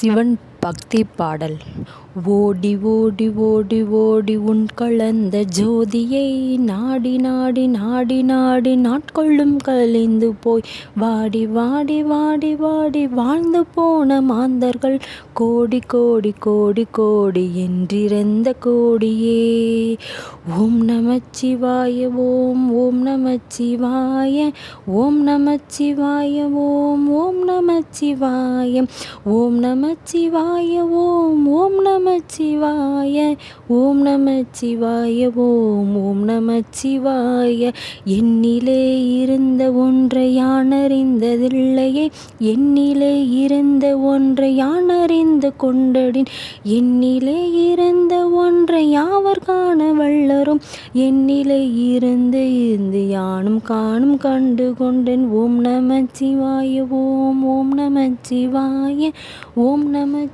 சிவன் பக்தி பாடல். ஓடி ஓடி ஓடி ஓடி உன் கலந்த ஜோதியை நாடி நாடி நாடி நாடி நாட்கொள்ளும் கலிந்து போய். வாடி வாடி வாடி வாடி வாழ்ந்து போன மாந்தர்கள் கோடி கோடி கோடி கோடி என்றிருந்த கோடியே. ஓம் நமச்சிவாய ஓம் ஓம் நமச்சிவாய ஓம் நமச்சிவாய ஓம் ஓம் நமச்சிவாய ஓம் நமச்சிவாய ஓம் ஓம் நமச்சிவாய ஓம் நமச்சிவாய ஓம் ஓம் நமச்சிவாய என்னிலே இருந்த ஒன்றை யான் அறிந்ததில்லையே என்னிலே இருந்த ஒன்றை யான் அறிந்து கொண்டடின். என்னிலே இருந்த ஒன்றை யாவர் காண வல்லரும். என்னிலே இருந்து இருந்து யானும் காணும் கண்டு கொண்டேன். ஓம் நமச்சிவாய ஓம் ஓம் நமச்சிவாய ஓம்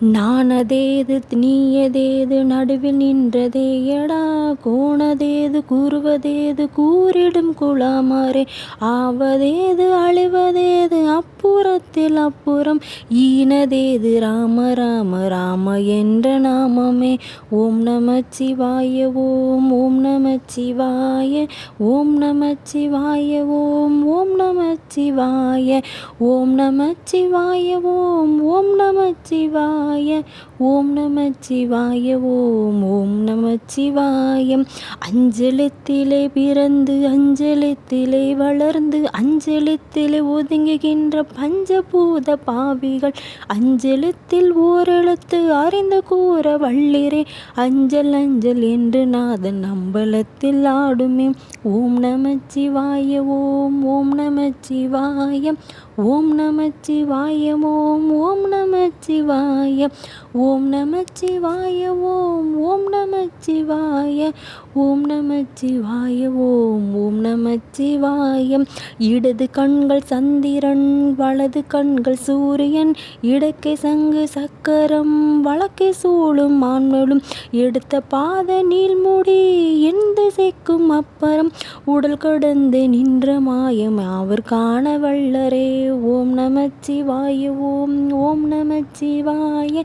நானதேது நீயதேது நடுவில் நின்றதேயடா கோணதேது கூறுவதேது கூறிடும் குளாமாரே ஆவதேது அழிவதேது அப்புறத்தில் அப்புறம் ஈனதேது ராம ராம ராம என்ற நாமமே. ஓம் நமச்சிவாய ஓம் ஓம் நமச்சிவாய ஓம் நமச்சிவாய ஓம் ஓம் நமச்சிவாய ஓம் நமச்சிவாய ஓம் ஓம் சிவாய ஓம் நமச்சிவாய ஓம் ஓம் நமச்சிவாய அஞ்சலத்திலே பிறந்து அஞ்சலத்திலே வளர்ந்து அஞ்சலத்திலே ஒதுங்குகின்ற பஞ்சபூத பாவிகள். அஞ்சலத்தில் ஓரெழுத்து அறிந்து கூற வள்ளிரே அஞ்சல் அஞ்சல் என்று நாதன் அம்பலத்தில் ஆடுமே. ஓம் நமச்சிவாய ஓம் ஓம் நமச்சிவாய ஓம் நமச்சிவாய ஓம் ஓம் நமச்சிவாய ஓம் நமச்சிவாய ஓம் ஓம் நமச்சிவாய ஓம் நமச்சிவாய ஓம் ஓம் நமச்சிவாய இடது கண்கள் சந்திரன் வலது கண்கள் சூரியன் இடக்கை சங்கு சக்கரம் வழக்கை சூழும் மான்மலும் எடுத்த பாத நீள்முடி என் திசைக்கும் அப்புறம். உடல் கடந்து நின்ற மாயம் அவர் காண வல்லரே. ஓம் நமச்சிவாய ஓம் ஓம் நமச்சிவாய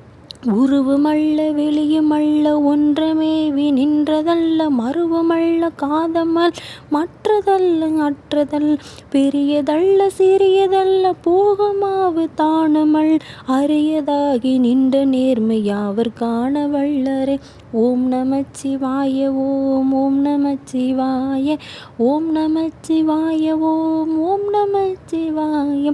உருவமல்ல வெளியுமல்ல ஒன்றமேவி நின்றதல்ல மருவமல்ல காதமல் மற்றதல்ல அற்றதல் பெரியதல்ல சிறியதல்ல போகமாவு தானமல் அரியதாகி நின்ற நேர்மையாவர் காண வல்லரே. ஓம் நமச்சிவாய ஓம் ஓம் நமச்சிவாய ஓம் நமச்சிவாய ஓம் ஓம் நமச்சிவாய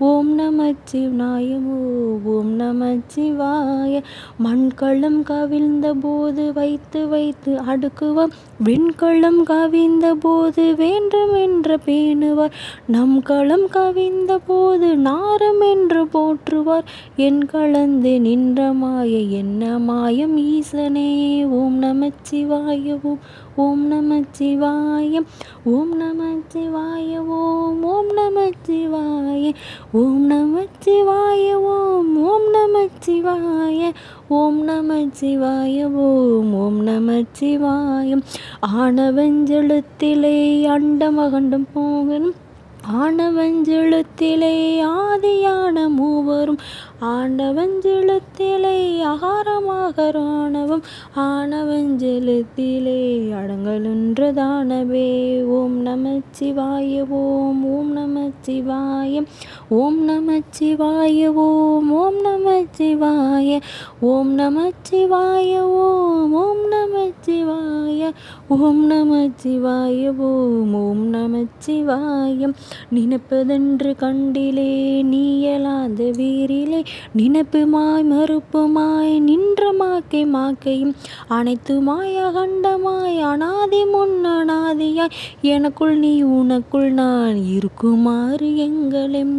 ஓம் நமச்சிவாயமோ ஓம் நமச்சிவாய மண்களம் கவிழ்ந்த போது வைத்து வைத்து அடுக்குவோம் வெண்களம் கவிழ்ந்த போது வேண்டும் என்று பேணுவார். நம் களம் கவிழ்ந்த போது நாரம் என்று போற்றுவார். என் கலந்து நின்ற மாய என்ன மாயம் ஈசனே. ஓம் நமச்சிவாய ஓம் ஓம் நமச்சிவாய ஓம் நமச்சிவாய ஓம் ஓம் நமச்சிவாய ஓம் நம சிவாய ஓம் ஓம் நம சிவாய ஓம் நம சிவாய ஓம் ஓம் நம நமச்சிவாயம் ஆனவஞ்செழுத்திலே அண்டமகண்டம் போகணும். ஆனவஞ்செழுத்திலே ஆதியான மூவரும். ஆண்டவஞ்செழுத்திலே அகாரமாகரானவும் ஆனவஞ்செழுத்திலே அடங்கலுன்றதானவே ஓம் நம சிவாய ஓம் ஓம் நம சிவாயம் ஓம் நமச்சிவாய ஓம் ஓம் நமச்சிவாய ஓம் நமச்சிவாய ஓம் ஓம் நமச்சிவாய ஓம் நமச்சிவாய ஓம் ஓம் நமச்சிவாயம் நினைப்பதென்று கண்டிலே நீயலாத வீரிலே நினைப்புமாய் மறுப்புமாய் நின்ற மாக்கை மாக்கையும் அனைத்துமாய் அகண்டமாய் அனாதி முன் அனாதியாய் எனக்குள் நீ உனக்குள் நான் இருக்குமாறு எங்களெம்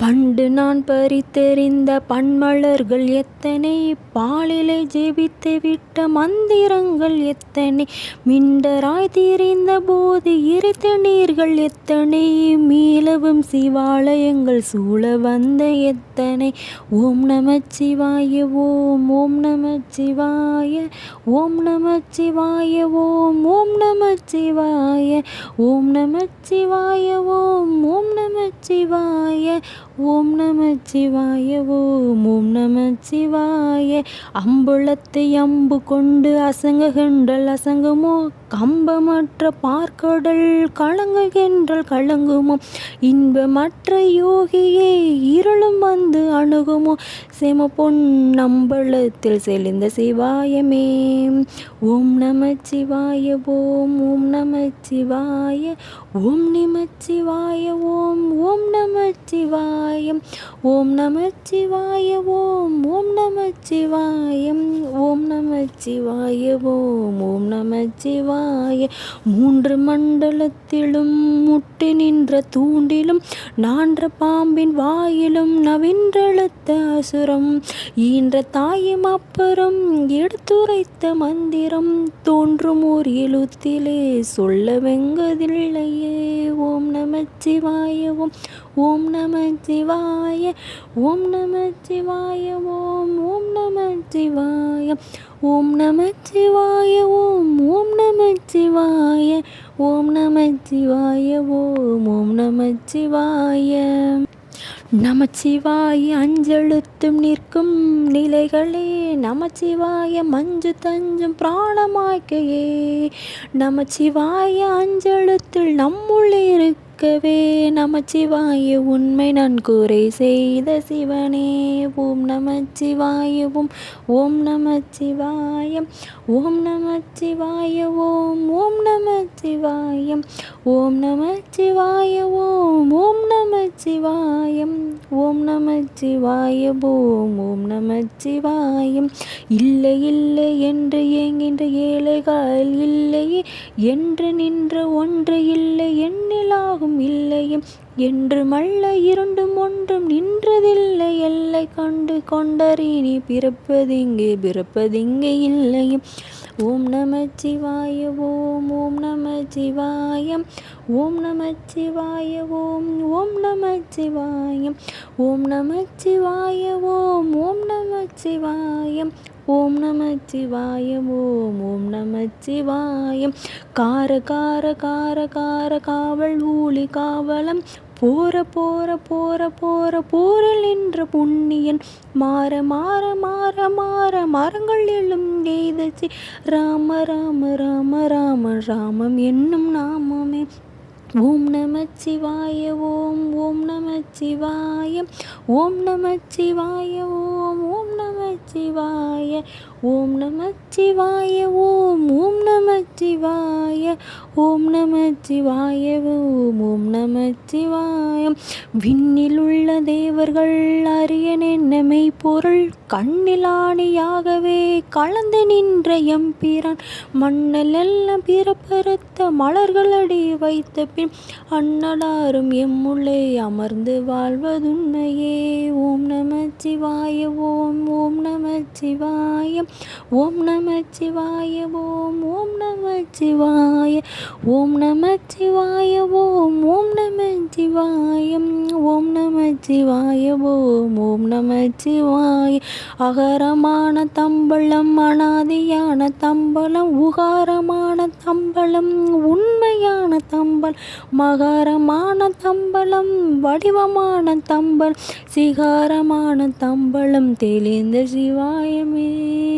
பண்டு நான் பறித்தெறிந்த பன்மலர்கள் எத்தனை? பாலிலை ஜெபித்து விட்ட மந்திரங்கள் எத்தனை? மிண்டராய் தீரிந்த போது எரித்த நீர்கள் எத்தனை? மீளவும் சிவாலயங்கள் சூழ வந்த எத்தனை? ஓம் நமச்சிவாய ஓம் ஓம் நமச்சிவாய ஓம் நமச்சிவாய ஓம் ஓம் நமச்சிவாய ஓம் நமச்சிவாய ஓம் ஓம் நமச்சிவாய ஓம் நமச்சிவாய ஓம் ஓம் நமச்சிவாய அம்புளத்தை அம்பு கொண்டு அசங்குகின்றல் அசங்குமோ? கம்பமற்ற பார்க்கடல் கலங்குகின்றல் கலங்குமோ? இன்பமற்ற யோகியே இருளும் வந்து அணுகுமோ? செம பொன்னம்பலத்தில் செழிந்த சிவாயமே. ஓம் நமச்சிவாய ஓம் ஓம் நமச்சிவாய ஓம் நமச்சிவாய ஓம் ஓம் நமச்சிவாய ஓம் நமச்சிவாய ஓம் ஓம் நமச்சிவாய ஓம் நமச்சிவாய ஓம் ஓம் நமச்சிவாய மூன்று மண்டலத்திலும் முட்டி நின்ற தூண்டிலும் நான்ற பாம்பின் வாயிலும் நவின்றெழுத்த அசுரம். ஈன்ற தாயும் அப்புறம் எடுத்துரைத்த மந்திரம் தோன்றும் ஓர் எழுத்திலே சொல்ல வெங்கதில்லையே. ஓம் நமச்சிவாய ஓம் ஓம் நமச்சிவாய ஓம் நமச்சிவாய ஓம் ஓம் நம சிவாய ஓம் நமச்சிவாய ஓம் ஓம் நமச்சிவாய ஓம் நமச்சிவாய ஓம் ஓம் நமச்சிவாய நமச்சிவாய அஞ்செழுத்தும் நிற்கும் நிலைகளே. நமச்சிவாய மஞ்சு தஞ்சும் பிராணமாக்கையே நமச்சிவாய அஞ்செழுத்தில் நம்முள்ளே இருக்கவே நமச்சிவாய உண்மை நன்கூரை செய்த சிவனே. ஓம் நமச்சிவாய ஓம் ஓம் நமச்சிவாய ஓம் நமச்சிவாய ஓம் ஓம் நமச்சிவாய ஓம் நமச்சிவாய ஓம் ஓம் நமச்சிவாயம் ஓம் நமச்சிவாய ஓம் ஓம் நமச்சிவாயம் இல்லை இல்லை என்று ஏங்கின்ற ஏழைகள் இல்லையே என்று நின்ற ஒன்று இல்லை எண்ணிலாகும் இல்லையும் என்று மல்ல இரண்டும் ஒன்றும் நின்றதில்லை. எல்லை கண்டு கொண்டறினி பிறப்பதிங்கே பிறப்பதிங்கே இல்லையும். ஓம் நமச்சிவாய ஓம் ஓம் நமச்சிவாயம் ஓம் நமச்சிவாய ஓம் ஓம் நமச்சிவாயம் ஓம் நமச்சிவாய ஓம் ஓம் நமச்சிவாயம் ஓம் நமச்சிவாய ஓம் ஓம் நமச்சிவாயம் கார கார கார கார காவல் ஊழி காவலம் போற போற போற போற போரில் நின்ற புண்ணியன். மாற மாற மாற மாற மரங்கள் எழும் எய்தச்சி. ராம ராம ராம ராம ராமம் என்னும் நாமமே. ஓம் நமச்சிவாய ஓம் ஓம் நமச்சிவாய ஓம் நமச்சிவாய ஓம் ஓம் நமச்சிவாய ஓம் நமச்சிவாய ஓம் ஓம் நமச்சிவாய ஓம் நமச்சிவாய ஓம் ஓம் நமச்சிவாய. விண்ணில் உள்ள தேவர்கள் அரியனென்னமை பொருள் கண்ணிலாணியாகவே கலந்து நின்ற எம்பிரான் மண்ணல் எல்லாம் பிறப்பறுத்த மலர்களடி வைத்த பின் அன்னடாரும் எம்முள்ளே அமர்ந்து வாழ்வதுண்மையே. ஓம் நமச்சிவாய ஓம் ஓம் நமச்சிவாய. ஓம் நமச்சிவாய ஓம் ஓம் நமச்சிவாய ஓம் நமச்சிவாய ஓம் ஓம் நமச்சிவாய ஓம் நமச்சிவாய ஓம் ஓம் நமச்சிவாய அகரமான தம்பளம் அனாதியான தம்பளம் உகாரமான தம்பளம் உண்மையான தம்பல் மகாரமான தம்பளம் வடிவமான தம்பல் சிகாரமான தம்பளம் தெளிந்த சிவாயமே.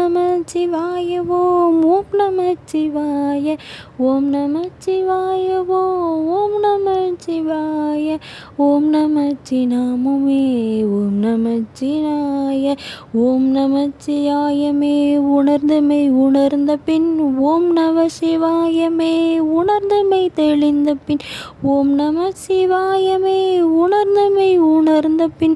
நம சிவாய ஓம் ஓம் நம சிவாய ஓம் நம சிவாய ஓம் ஓம் நம சிவாய ஓம் நம சினாமுமே ஓம் நம சினாய ஓம் நம சியாயமே உணர்ந்தமை உணர்ந்த பின் ஓம் நம சிவாயமே உணர்ந்தமை தெளிந்த பின் ஓம் நம சிவாயமே உணர்ந்தமை உணர்ந்த பின்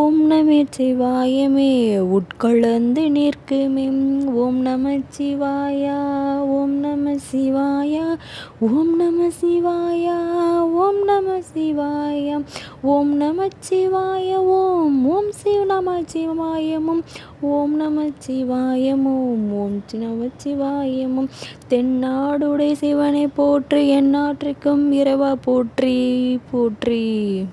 ஓம் நம சிவாயமே உட்கொள்ளந்து நிற்குமே. ஓம் நம சிவாயா. ஓம் நம சிவாயா. ஓம் நம சிவாயா. ஓம் நம சிவாய ஓம் நம சிவாய ஓம் ஓம் சிவ நம சிவாயமும். ஓம் நம சிவாயமும். ஓம் நம சிவாயமும். தென்னாடுடைய சிவனை போற்றி எந்நாட்டிற்கும் இரவா போற்றி போற்றி.